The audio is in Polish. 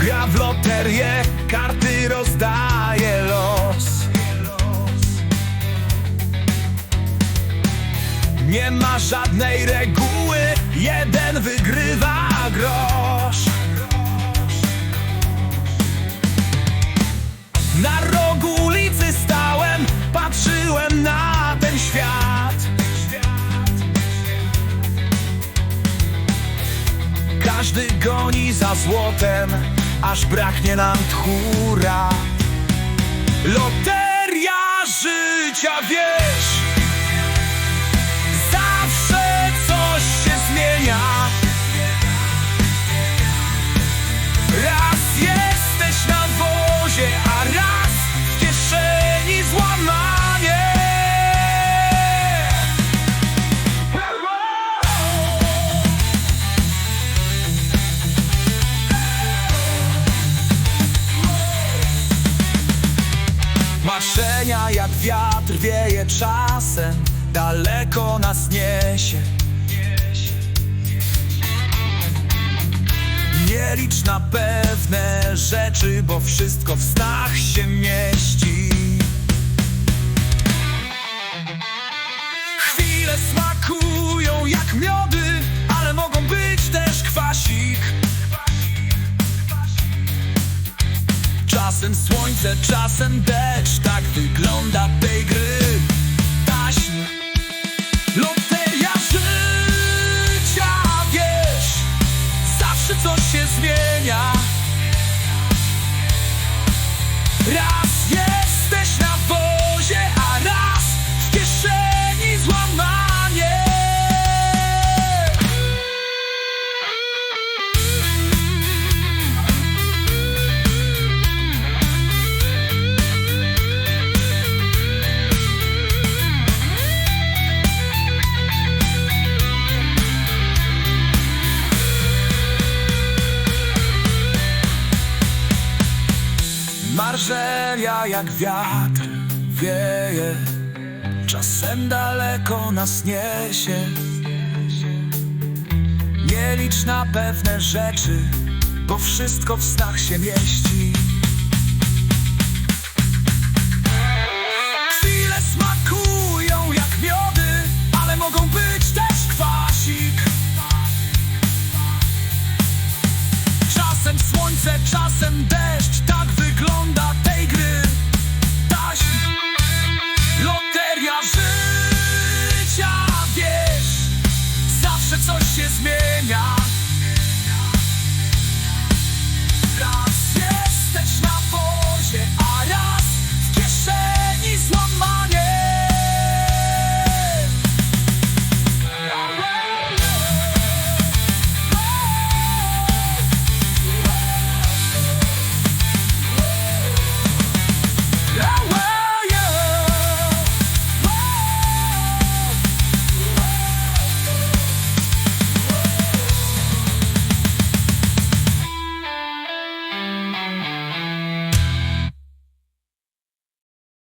gra w loterię, karty rozdaje los. Nie ma żadnej reguły, jeden wygrywa grosz. Na rogu ulicy stałem, patrzyłem na ten świat. Każdy goni za złotem, aż braknie nam tchóra. Loteria życia, wiesz, wiatr wieje czasem, daleko nas niesie. Nie licz na pewne rzeczy, bo wszystko w snach się mieści. Chwile smakują jak miody, Czasem słońce, czasem deszcz, tak wygląda tej gry Marzelia jak wiatr wieje. Czasem daleko nas niesie. Nie licz na pewne rzeczy Bo wszystko w snach się mieści. Chwile smakują jak miody Ale mogą być też kwasik. Czasem słońce, czasem deszcz.